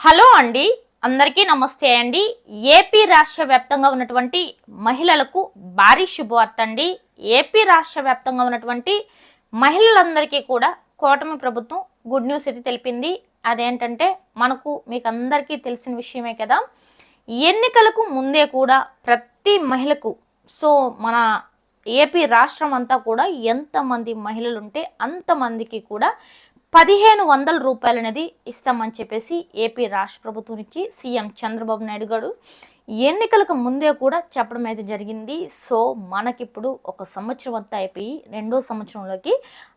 Hello అండి. అందరికీ నమస్తే అండి. ఏపీ రాష్ట్ర వ్యాప్తంగా ఉన్నటువంటి మహిళలకు భారీ శుభవార్త అండి. ఏపీ రాష్ట్ర వ్యాప్తంగా ఉన్నటువంటి మహిళలందరికీ కూడా కూటమి ప్రభుత్వం గుడ్ న్యూస్ అయితే తెలిపింది. అదేంటంటే మనకు మీకు అందరికీ తెలిసిన విషయమే కదా. ఎన్నికలకు ముందే కూడా ప్రతి మహిళకు సో మన ఏపీ రాష్ట్రం అంతా కూడా ఎంతమంది మహిళలు ఉంటే అంతమందికి కూడా పదిహేను వందల రూపాయలు అనేది ఇస్తామని చెప్పేసి ఏపీ రాష్ట్ర ప్రభుత్వం నుంచి సీఎం చంద్రబాబు నాయుడు గారు ఎన్నికలకు ముందే కూడా చెప్పడం అయితే జరిగింది. సో మనకిప్పుడు ఒక సంవత్సరం అంతా అయిపోయి రెండో సంవత్సరంలోకి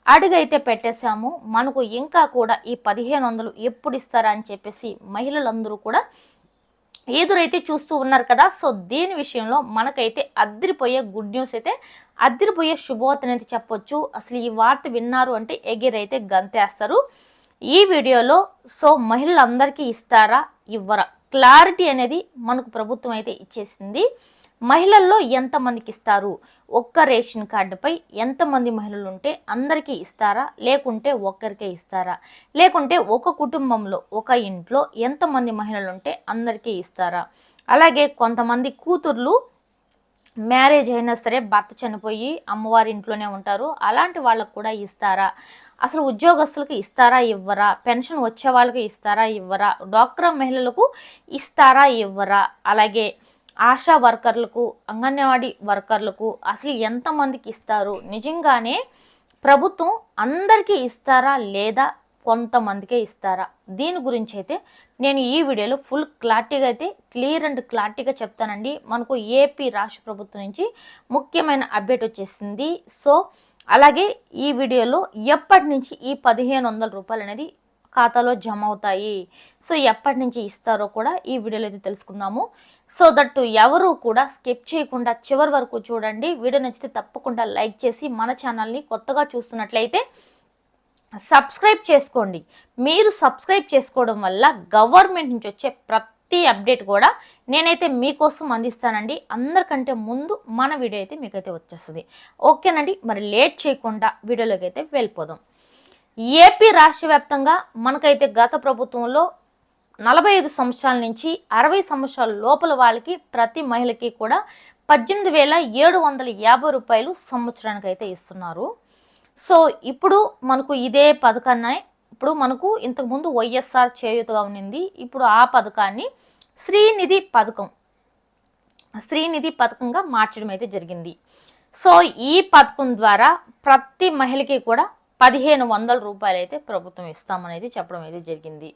అడుగైతే పెట్టేశాము. మనకు ఇంకా కూడా ఈ పదిహేను వందలు ఎప్పుడు ఇస్తారా అని చెప్పేసి మహిళలందరూ కూడా ఎదురైతే చూస్తూ ఉన్నారు కదా సో దీని విషయంలో మనకైతే అద్దరిపోయే గుడ్ న్యూస్ అయితే అద్దరిపోయే శుభవార్తను అయితే చెప్పొచ్చు. అసలు ఈ వార్త విన్నారు అంటే ఎగిరైతే గంతేస్తారు. ఈ వీడియోలో సో మహిళలందరికీ ఇస్తారా? ఇవ్వరా? క్లారిటీ అనేది మనకు ప్రభుత్వం అయితే ఇచ్చేసింది. మహిళల్లో ఎంతమందికి ఇస్తారు ఒక్క రేషన్ కార్డుపై ఎంతమంది మహిళలు ఉంటే అందరికీ ఇస్తారా? లేకుంటే ఒక్కరికే ఇస్తారా? లేకుంటే ఒక కుటుంబంలో ఒక ఇంట్లో ఎంతమంది మహిళలు ఉంటే అందరికీ ఇస్తారా? అలాగే కొంతమంది కూతుర్లు మ్యారేజ్ అయినా సరే భర్త చనిపోయి అమ్మవారి ఇంట్లోనే ఉంటారు. అలాంటి వాళ్ళకు కూడా ఇస్తారా? అసలు ఉద్యోగస్తులకు ఇస్తారా ఇవ్వరా? పెన్షన్ వచ్చే వాళ్ళకి ఇస్తారా ఇవ్వరా? డ్వాక్రా మహిళలకు ఇస్తారా ఇవ్వరా? అలాగే ఆశా వర్కర్లకు అంగన్వాడీ వర్కర్లకు అసలు ఎంతమందికి ఇస్తారు? నిజంగానే ప్రభుత్వం అందరికీ ఇస్తారా లేదా కొంతమందికే ఇస్తారా? దీని గురించి అయితే నేను ఈ వీడియోలో ఫుల్ క్లారిటీగా అయితే క్లియర్ అండ్ క్లారిటీగా చెప్తానండి. మనకు ఏపీ రాష్ట్ర ప్రభుత్వం నుంచి ముఖ్యమైన అప్డేట్ వచ్చేసింది. సో అలాగే ఈ వీడియోలో ఎప్పటి నుంచి ఈ పదిహేను వందల రూపాయలు అనేది ఖాతాలో జమ అవుతాయి. సో ఎప్పటి నుంచి ఇస్తారో కూడా ఈ వీడియోలో అయితే తెలుసుకుందాము. సో దట్ ఎవరు కూడా స్కిప్ చేయకుండా చివరి వరకు చూడండి. వీడియో నచ్చితే తప్పకుండా లైక్ చేసి మన ఛానల్ని కొత్తగా చూస్తున్నట్లయితే సబ్స్క్రైబ్ చేసుకోండి. మీరు సబ్స్క్రైబ్ చేసుకోవడం వల్ల గవర్నమెంట్ నుంచి వచ్చే ప్రతి అప్డేట్ కూడా నేనైతే మీకోసం అందిస్తానండి. అందరికంటే ముందు మన వీడియో అయితే మీకైతే వచ్చేస్తుంది. ఓకేనండి మరి లేట్ చేయకుండా వీడియోలోకి అయితే వెళ్ళిపోదాం. ఏపీ రాష్ట్ర వ్యాప్తంగా మనకైతే గత ప్రభుత్వంలో నలభై ఐదు సంవత్సరాల నుంచి అరవై సంవత్సరాల లోపల వాళ్ళకి ప్రతి మహిళకి కూడా పద్దెనిమిది వేల ఏడు వందల యాభై రూపాయలు సంవత్సరానికి అయితే ఇస్తున్నారు. సో ఇప్పుడు మనకు ఇదే పథకాన్ని ఇప్పుడు మనకు ఇంతకుముందు వైఎస్ఆర్ చేయూతగా ఉన్నింది. ఇప్పుడు ఆ పథకాన్ని శ్రీనిధి పథకం శ్రీనిధి పథకంగా మార్చడం అయితే జరిగింది. సో ఈ పథకం ద్వారా ప్రతి మహిళకి కూడా పదిహేను వందల రూపాయలు అయితే ప్రభుత్వం ఇస్తామనేది చెప్పడం అయితే జరిగింది.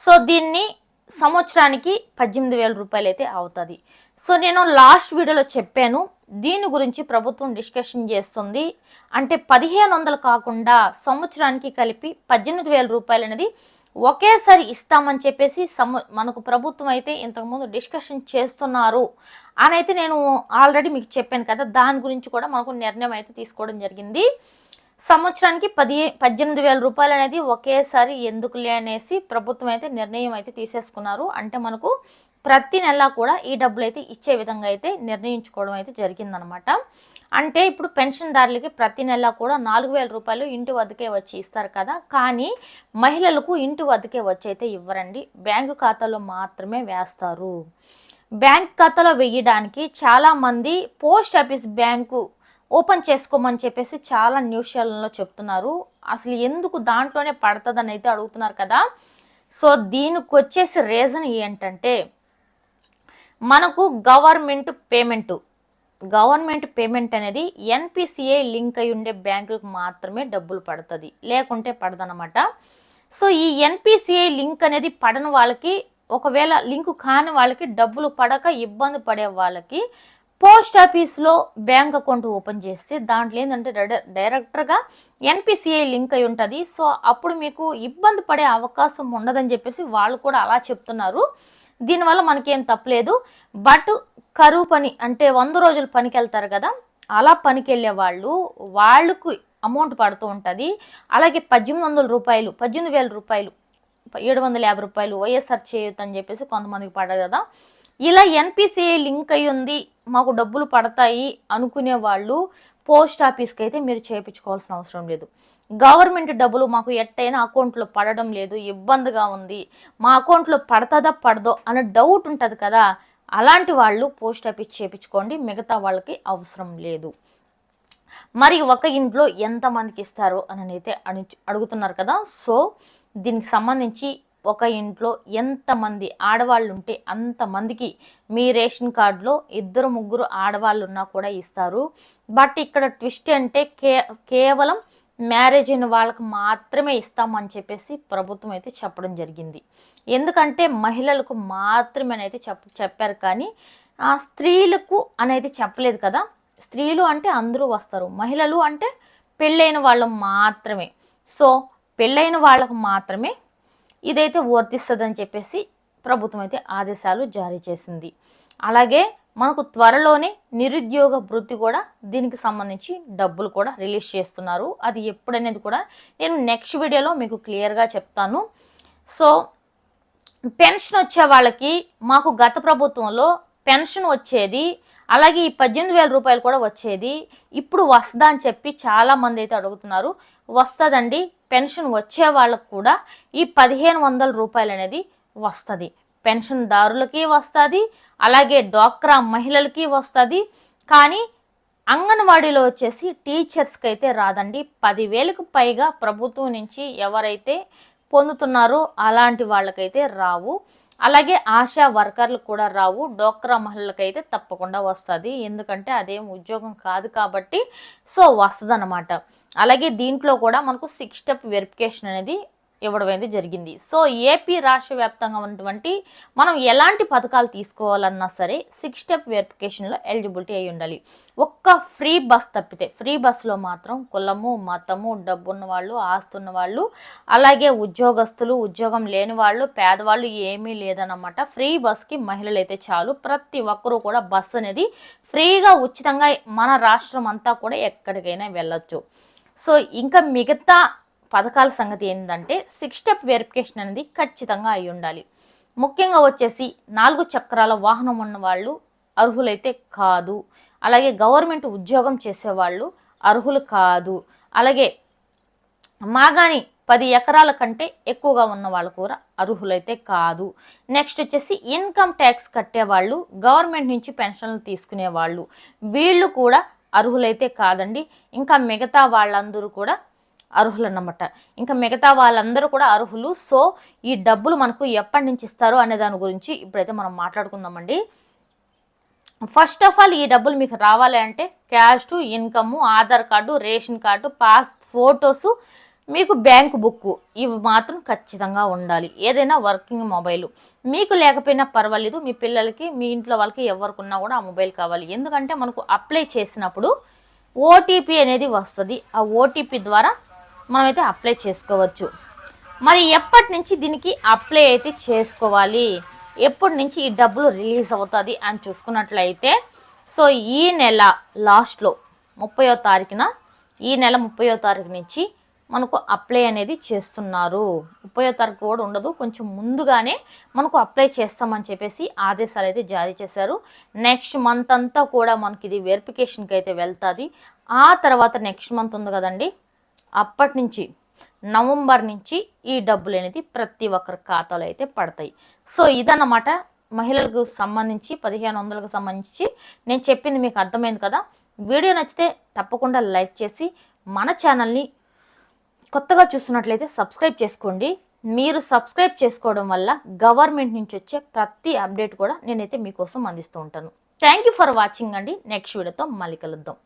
సో దీన్ని సంవత్సరానికి పద్దెనిమిది వేల రూపాయలు అయితే అవుతుంది. సో నేను లాస్ట్ వీడియోలో చెప్పాను దీని గురించి ప్రభుత్వం డిస్కషన్ చేస్తుంది. అంటే పదిహేను వందలు కాకుండా సంవత్సరానికి కలిపి పద్దెనిమిది వేల రూపాయలు అనేది ఒకేసారి ఇస్తామని చెప్పేసి సమ మనకు ప్రభుత్వం అయితే ఇంతకుముందు డిస్కషన్ చేస్తున్నారు. అని అయితే నేను ఆల్రెడీ మీకు చెప్పాను కదా దాని గురించి కూడా మనకు నిర్ణయం అయితే తీసుకోవడం జరిగింది. సంవత్సరానికి పది పద్దెనిమిది వేల రూపాయలు అనేది ఒకేసారి ఎందుకులే అనేసి ప్రభుత్వం అయితే నిర్ణయం అయితే తీసేసుకున్నారు. అంటే మనకు ప్రతి నెల కూడా ఈ డబ్బులు అయితే ఇచ్చే విధంగా అయితే నిర్ణయించుకోవడం అయితే జరిగిందనమాట. అంటే ఇప్పుడు పెన్షన్దారులకి ప్రతి నెల కూడా నాలుగు వేల రూపాయలు ఇంటి వద్దకే వచ్చి ఇస్తారు కదా. కానీ మహిళలకు ఇంటి వద్దకే వచ్చి అయితే ఇవ్వరండి. బ్యాంకు ఖాతాలో మాత్రమే వేస్తారు. బ్యాంక్ ఖాతాలో వేయడానికి చాలామంది పోస్ట్ ఆఫీస్ బ్యాంకు ఓపెన్ చేసుకోమని చెప్పేసి చాలా న్యూస్ ఛానల్లో చెప్తున్నారు. అసలు ఎందుకు దాంట్లోనే పడుతుందని అయితే అడుగుతున్నారు కదా. సో దీనికి వచ్చేసి రీజన్ ఏంటంటే మనకు గవర్నమెంట్ పేమెంట్. గవర్నమెంట్ పేమెంట్ అనేది ఎన్పిసిఐ లింక్ అయి ఉండే బ్యాంకులకు మాత్రమే డబ్బులు పడుతుంది. లేకుంటే పడదనమాట సో ఈ ఎన్పిసిఐ లింక్ అనేది పడని వాళ్ళకి ఒకవేళ లింకు కాని వాళ్ళకి డబ్బులు పడక ఇబ్బంది పడే వాళ్ళకి పోస్ట్ ఆఫీస్లో బ్యాంక్ అకౌంట్ ఓపెన్ చేస్తే దాంట్లో ఏంటంటే డైరెక్టర్గా ఎన్పిసిఐ లింక్ అయి ఉంటుంది. సో అప్పుడు మీకు ఇబ్బంది పడే అవకాశం ఉండదని చెప్పేసి వాళ్ళు కూడా అలా చెప్తున్నారు. దీనివల్ల మనకేం తప్పలేదు. బట్ కరువు పని అంటే వంద రోజులు పనికి వెళ్తారు కదా అలా పనికి వెళ్ళే వాళ్ళు వాళ్ళకు అమౌంట్ పడుతూ ఉంటుంది. అలాగే పద్దెనిమిది వందల రూపాయలు పద్దెనిమిది వేల రూపాయలు ఏడు వందల యాభై రూపాయలు వైఎస్ఆర్ చేయొద్దు అని చెప్పేసి కొంతమందికి పడదు కదా. ఇలా ఎన్పిసిఐ లింక్ అయి ఉంది మాకు డబ్బులు పడతాయి అనుకునే వాళ్ళు పోస్ట్ ఆఫీస్కి అయితే మీరు చేయించుకోవాల్సిన అవసరం లేదు. గవర్నమెంట్ డబ్బులు మాకు ఎట్టయినా అకౌంట్లో పడడం లేదు ఇబ్బందిగా ఉంది. మా అకౌంట్లో పడతదా పడదో అనే డౌట్ ఉంటుంది కదా అలాంటి వాళ్ళు పోస్ట్ ఆఫీస్ చేయించుకోండి మిగతా వాళ్ళకి అవసరం లేదు. మరి ఒక ఇంట్లో ఎంతమందికి ఇస్తారు అని అయితే అడుగుతున్నారు కదా సో దీనికి సంబంధించి ఒక ఇంట్లో ఎంతమంది ఆడవాళ్ళు ఉంటే అంతమందికి మీ రేషన్ కార్డులో ఇద్దరు ముగ్గురు ఆడవాళ్ళు ఉన్నా కూడా ఇస్తారు. బట్ ఇక్కడ ట్విస్ట్ అంటే కే కేవలం మ్యారేజ్ అయిన వాళ్ళకి మాత్రమే ఇస్తామని చెప్పేసి ప్రభుత్వం అయితే చెప్పడం జరిగింది. ఎందుకంటే మహిళలకు మాత్రమే అయితే చెప్ చెప్పారు కానీ ఆ స్త్రీలకు అనేది చెప్పలేదు కదా. స్త్రీలు అంటే అందరూ వస్తారు మహిళలు అంటే పెళ్ళైన వాళ్ళు మాత్రమే. సో పెళ్ళైన వాళ్ళకు మాత్రమే ఇదైతే వర్తిస్తుందని చెప్పేసి ప్రభుత్వం అయితే ఆదేశాలు జారీ చేసింది. అలాగే మనకు త్వరలోనే నిరుద్యోగ వృత్తి కూడా దీనికి సంబంధించి డబ్బులు కూడా రిలీజ్ చేస్తున్నారు. అది ఎప్పుడనేది కూడా నేను నెక్స్ట్ వీడియోలో మీకు క్లియర్గా చెప్తాను. సో పెన్షన్ వచ్చే వాళ్ళకి మాకు గత ప్రభుత్వంలో పెన్షన్ వచ్చేది అలాగే ఈ పద్దెనిమిది వేల రూపాయలు కూడా వచ్చేది. ఇప్పుడు వస్తుందా అని చెప్పి చాలామంది అయితే అడుగుతున్నారు. వస్తుందండి పెన్షన్ వచ్చే వాళ్ళకు కూడా ఈ పదిహేను వందల రూపాయలు అనేది వస్తుంది. పెన్షన్దారులకి వస్తుంది అలాగే డ్వాక్రా మహిళలకి వస్తుంది. కానీ అంగన్వాడీలో వచ్చేసి టీచర్స్కి అయితే రాదండి. పదివేలకు పైగా ప్రభుత్వం నుంచి ఎవరైతే పొందుతున్నారో అలాంటి వాళ్ళకైతే రావు. అలాగే ఆశా వర్కర్లు కూడా రావు. డోక్రా మహిళలకైతే తప్పకుండా వస్తుంది. ఎందుకంటే అదేం ఉద్యోగం కాదు కాబట్టి సో వస్తుంది అలాగే దీంట్లో కూడా మనకు సిక్స్ స్టెప్ వెరిఫికేషన్ అనేది ఇవ్వడం అనేది జరిగింది. సో ఏపీ రాష్ట్ర వ్యాప్తంగా ఉన్నటువంటి మనం ఎలాంటి పథకాలు తీసుకోవాలన్నా సరే సిక్స్ స్టెప్ వెరిఫికేషన్లో ఎలిజిబిలిటీ అయి ఉండాలి. ఒక్క ఫ్రీ బస్ తప్పితే ఫ్రీ బస్సులో మాత్రం కులము మతము డబ్బున్న వాళ్ళు ఆస్తున్న వాళ్ళు అలాగే ఉద్యోగస్తులు ఉద్యోగం లేని వాళ్ళు పేదవాళ్ళు ఏమీ లేదన్నమాట. ఫ్రీ బస్కి మహిళలు అయితే చాలు. ప్రతి ఒక్కరూ కూడా బస్సు అనేది ఫ్రీగా ఉచితంగా మన రాష్ట్రం అంతా కూడా ఎక్కడికైనా వెళ్ళొచ్చు. సో ఇంకా మిగతా పథకాల సంగతి ఏంటంటే సిక్స్ స్టెప్ వెరిఫికేషన్ అనేది ఖచ్చితంగా అయి ఉండాలి. ముఖ్యంగా వచ్చేసి నాలుగు చక్రాల వాహనం ఉన్న వాళ్ళు అర్హులైతే కాదు. అలాగే గవర్నమెంట్ ఉద్యోగం చేసేవాళ్ళు అర్హులు కాదు. అలాగే మాగాని పది ఎకరాల కంటే ఎక్కువగా ఉన్న వాళ్ళు కూడా అర్హులైతే కాదు. నెక్స్ట్ వచ్చేసి ఇన్కమ్ ట్యాక్స్ కట్టేవాళ్ళు గవర్నమెంట్ నుంచి పెన్షన్లు తీసుకునే వాళ్ళు వీళ్ళు కూడా అర్హులైతే కాదండి. ఇంకా మిగతా వాళ్ళందరూ కూడా అర్హులు అన్నమాట ఇంకా మిగతా వాళ్ళందరూ కూడా అర్హులు. సో ఈ డబ్బులు మనకు ఎప్పటి నుంచి ఇస్తారు అనే దాని గురించి ఇప్పుడైతే మనం మాట్లాడుకుందామండి. ఫస్ట్ ఆఫ్ ఆల్ ఈ డబ్బులు మీకు రావాలి అంటే cash income Aadhaar card ration card pass photos మీకు బ్యాంకు బుక్ ఇవి మాత్రం ఖచ్చితంగా ఉండాలి. ఏదైనా వర్కింగ్ మొబైల్. మీకు లేకపోయినా పర్వాలేదు. మీ పిల్లలకి మీ ఇంట్లో వాళ్ళకి ఎవరికున్నా కూడా ఆ మొబైల్ కావాలి. ఎందుకంటే మనకు అప్లై చేసినప్పుడు ఓటీపీ అనేది వస్తుంది. ఆ ఓటీపీ ద్వారా మనమైతే అప్లై చేసుకోవచ్చు. మరి ఎప్పటి నుంచి దీనికి అప్లై అయితే చేసుకోవాలి? ఎప్పటి నుంచి ఈ డబ్బులు రిలీజ్ అవుతుంది అని చూసుకున్నట్లయితే సో ఈ నెల లాస్ట్లో ముప్పయో తారీఖున ఈ నెల ముప్పయో తారీఖు నుంచి మనకు అప్లై అనేది చేస్తున్నారు. ముప్పయో తారీఖు కూడా ఉండదు కొంచెం ముందుగానే మనకు అప్లై చేస్తామని చెప్పేసి ఆదేశాలు అయితే జారీ చేశారు. నెక్స్ట్ మంత్ అంతా కూడా మనకి ఇది వెరిఫికేషన్కి అయితే వెళ్తుంది. ఆ తర్వాత నెక్స్ట్ మంత్ ఉంది కదండి అప్పటి నుంచి నవంబర్ నుంచి ఈ డబ్బులు అనేది ప్రతి ఒక్కరి ఖాతాలో అయితే పడతాయి. సో ఇదన్నమాట మహిళలకు సంబంధించి పదిహేను వందలకు సంబంధించి నేను చెప్పింది మీకు అర్థమైంది కదా? వీడియో నచ్చితే తప్పకుండా లైక్ చేసి మన ఛానల్ని కొత్తగా చూస్తున్నట్లయితే సబ్స్క్రైబ్ చేసుకోండి. మీరు సబ్స్క్రైబ్ చేసుకోవడం వల్ల గవర్నమెంట్ నుంచి వచ్చే ప్రతి అప్డేట్ కూడా నేనైతే మీకోసం అందిస్తూ ఉంటాను. థ్యాంక్ యూ ఫర్ వాచింగ్ అండి. నెక్స్ట్ వీడియోతో మళ్ళీ కలుద్దాం.